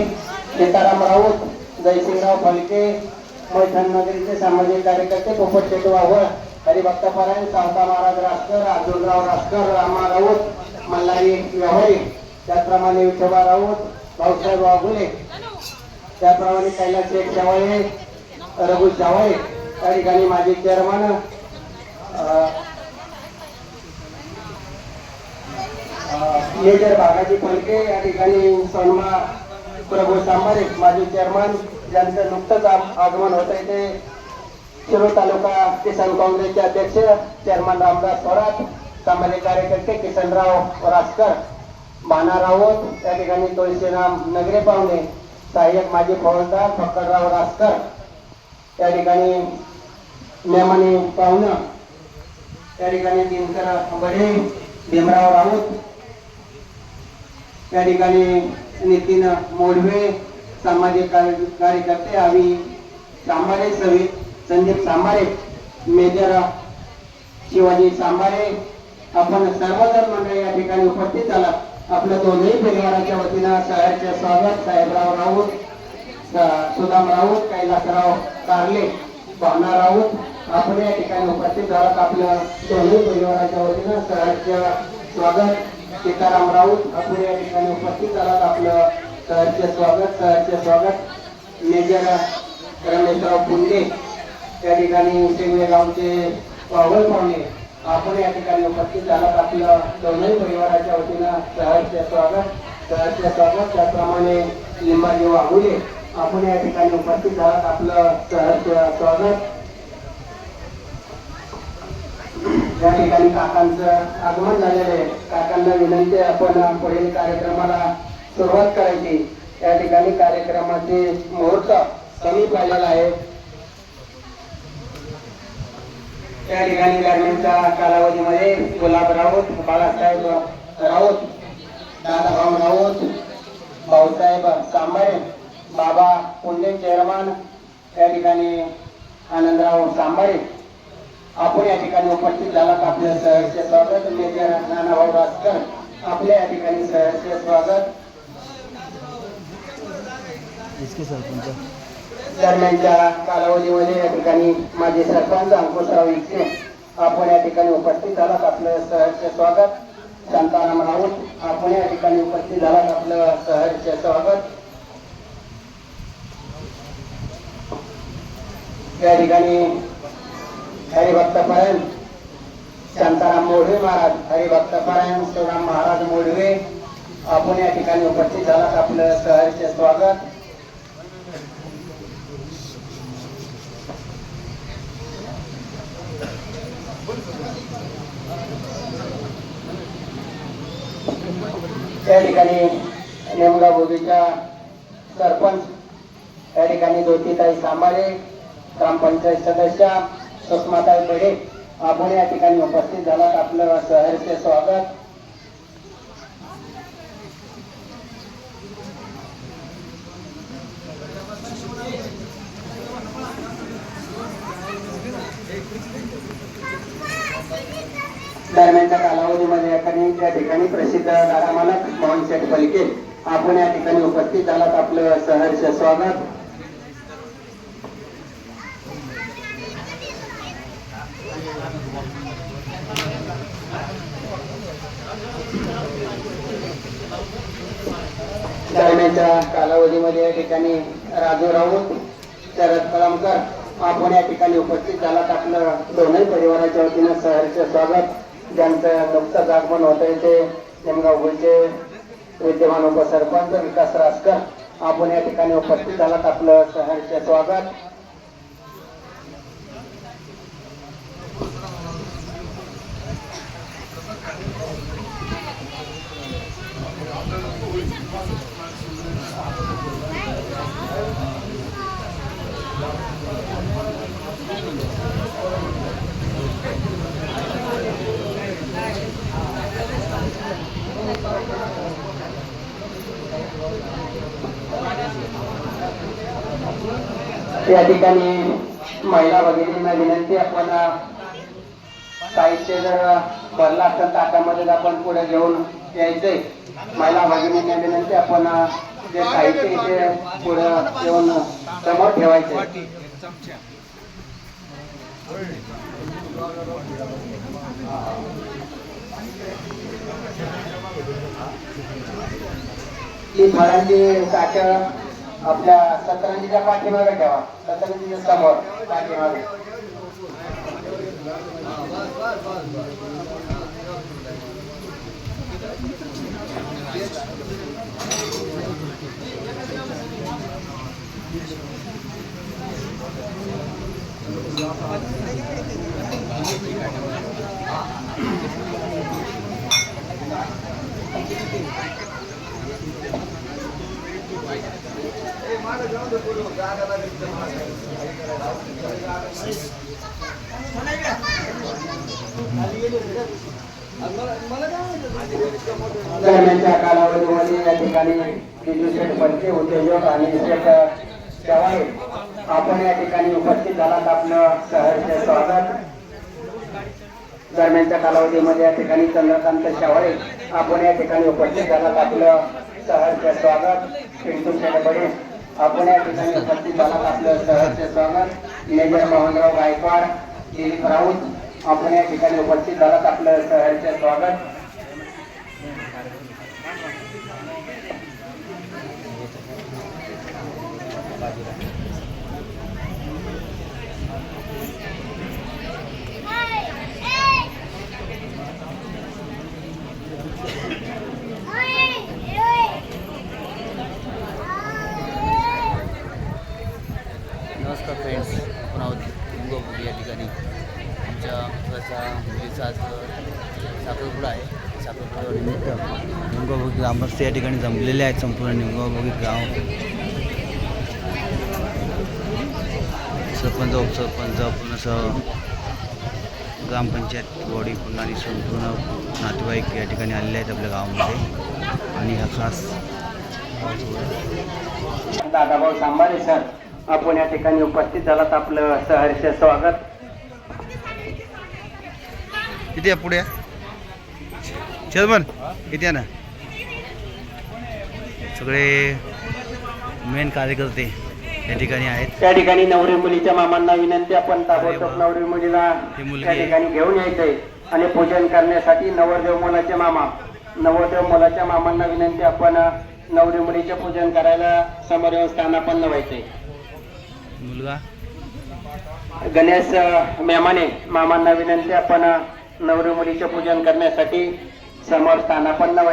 सीताराम राऊत जयसिंगराव फलके मैठण नगरीचे सामाजिक कार्यकर्ते पोपट शेट वावळ हरिभक्त परायण सावता महाराज रासकर अर्जुनराव रासकर रामा राऊत मल्हारी व्यवहारी त्याचप्रमाणे विठोबा राऊत भाऊसाहेब वाघुले त्याप्रमाणे कैलास शेख शेवाळे रघु शेवाळे त्या ठिकाणी माजी चेअरमन मेजर बागाजी फलके या ठिकाणी सन्मा प्रभू सांबारे माजी चेअरमन ज्यांचं नुकतंच आगमन होत आहे ते शिरोळ तालुका किसान काँग्रेसचे अध्यक्ष चेअरमन रामदास थोरात सामाजिक कार्यकर्ते किसनराव रासकर माना राऊत त्या ठिकाणी तुळशीराम नगरे पाहुणे सहाय्यक माजी फौजदार फक्करराव रासकर त्या ठिकाणी नेमाने पाहुणं त्या ठिकाणी दिनकर बडे भीमराव राऊत या ठिकाणी नितीन मोडवे सामाजिक कार्य- कार्यकर्ते आम्ही सांबारे सवी संदीप सांबारे मेजर शिवाजी सांबारे. आपण सर्वजण मंडळी या ठिकाणी उपस्थित झाला. आपल्या दोन्ही परिवाराच्या वतीनं शहरचे स्वागत साहेबराव राऊत सुदाम राऊत कैलासराव कारले भावना राऊत. आपण या ठिकाणी उपस्थित झालात आपल्या दोन्ही परिवाराच्या वतीनं शाळेच्या स्वागत. सीताराम राऊत आपण या ठिकाणी उपस्थित झालात. आपलं सहर्ष स्वागत सहर्ष स्वागत. मेजर रमेशराव पुंडे त्या ठिकाणी शेगवे गावचे वावळ पाहुणे आपण या ठिकाणी उपस्थित झालात. आपलं दोन्ही परिवाराच्या वतीनं सहर्ष स्वागत सहर्ष स्वागत. त्याप्रमाणे लिंबाजी वाघुले आपण या ठिकाणी उपस्थित झालात. आपलं सहर्ष स्वागत. या ठिकाणी काकांचं आगमन झालेलं आहे. काकांना विनंती आहे आपण पुढील कार्यक्रमाला सुरुवात करायची. या ठिकाणी कार्यक्रमाचे मुहूर्त कमी पाहिलेला आहे. त्या ठिकाणी दरम्यानच्या कालावधीमध्ये गुलाब राऊत बाळासाहेब राऊत दादाभाऊ राऊत भाऊसाहेब सांबारे बाबा पुंडे चेअरमन त्या ठिकाणी आनंदराव सांबारे आपण या ठिकाणी उपस्थित झालात आपलं सहर्ष स्वागत. मेजर नानाभाऊ रासकर आपल्या या ठिकाणी सहर्ष स्वागत. दरम्यानच्या कालावधीमध्ये या ठिकाणी माझे सरपंच अंकुशराव इचे आपण या ठिकाणी उपस्थित झालात आपलं सहर्ष स्वागत. शांताराम राऊत आपण या ठिकाणी उपस्थित झालात आपलं सहर्ष स्वागत. या ठिकाणी हरिभक्त परायण शांताराम मोढवे महाराज हरिभक्त परायण शिवराम महाराज मोढवे. आपण या ठिकाणी उपस्थित झालात. आपलं सहर्ष स्वागत. त्या ठिकाणी नेमगा बोगीच्या सरपंच त्या ठिकाणी ज्योतिताई सांबारे ग्रामपंचायत सदस्या सुखमाता बेडे आपण या ठिकाणी उपस्थित झालात. आपलं सहर्ष स्वागत. दरम्यानच्या कालावधीमध्ये या ठिकाणी त्या ठिकाणी प्रसिद्ध दादा मालक मोहन शेठ फलके आपण या ठिकाणी उपस्थित झालात. आपलं सहर्ष स्वागत. दरम्यानच्या कालावधीमध्ये या ठिकाणी राजू राऊत शरद कळमकर आपण या ठिकाणी उपस्थित झालात आपलं दोनही परिवाराच्या वतीनं सहर्ष स्वागत. ज्यांचं नुकतंच आगमन होत आहे ते नेमगाव विद्यमान उपसरपंच विकास रासकर आपण या ठिकाणी उपस्थित झालात आपलं सहर्ष स्वागत. या ठिकाणी महिला भगिनींना विनंती आपण साहित्य जर भरला असेल ताटामध्ये आपण पुढे घेऊन यायचंय. महिला भगिनींना विनंती आपण जे साहित्य इथे पुढे येऊन समोर ठेवायचे आहे. फळांची ताटं आपल्या सतरंजीच्या पाठीमागे ठेवा सतरंजीच्या समोर पाठीमागे दरम्यानच्या कालावधीमध्ये या ठिकाणी दिल्ली पंचे उद्योजक आणि शेठ शेवाळे आपण या ठिकाणी उपस्थित झालात. आपलं सहर्ष स्वागत. दरम्यानच्या कालावधीमध्ये या ठिकाणी चंद्रकांत शेवाळे आपण या ठिकाणी उपस्थित झालात. आपलं सहर्ष स्वागत. पिंटू शेडबडे आपण या ठिकाणी उपस्थित झालात. आपलं सहर्ष स्वागत. मेजर मोहनराव गायकवाड दिलीप राऊत आपण या ठिकाणी उपस्थित झालात. आपलं सहर्ष स्वागत. नमस्कार फ्रेंड्स आपण आहोत लिंगोपुरी या ठिकाणी. आमच्या मित्राचा मुलीचा आज साखरपुडा आहे. साखरपुडा निमित्त ग्रामस्थ या ठिकाणी जमलेले आहेत संपूर्ण लिंगोबोगी गाव. सरपंच उपसरपंच पूर्ण ग्रामपंचायत बॉडी पूर्ण आणि संपूर्ण नातेवाईक या ठिकाणी आलेले आहेत आपल्या गावामध्ये. आणि हा खास दादाभाऊ सांबारे सर आपण या ठिकाणी उपस्थित झालात. आपलं सहर्ष स्वागत. किती आहे पुढे चेअरमन किती आहे ना. सगळे मेन कार्यकर्ते या ठिकाणी आहेत त्या ठिकाणी नवरी मुलीच्या मामांना विनंती आपण ताबडतोब. नवरी मुलीला ही मुलगी त्या आहे. ठिकाणी घेऊन यायचंय आणि पूजन करण्यासाठी नवरदेव मुलाचे मामा नवरदेव मुलाच्या मामांना विनंती आपण नवरी मुलीचे पूजन करायला समोर येऊन स्थानापन्न व्हायचंय मुलगा गणेश अ, मेमाने मामांना विनंती आपण अ, नवरी मुलीचे पूजन करण्यासाठी समोर स्थानापन्न व्हायचंय.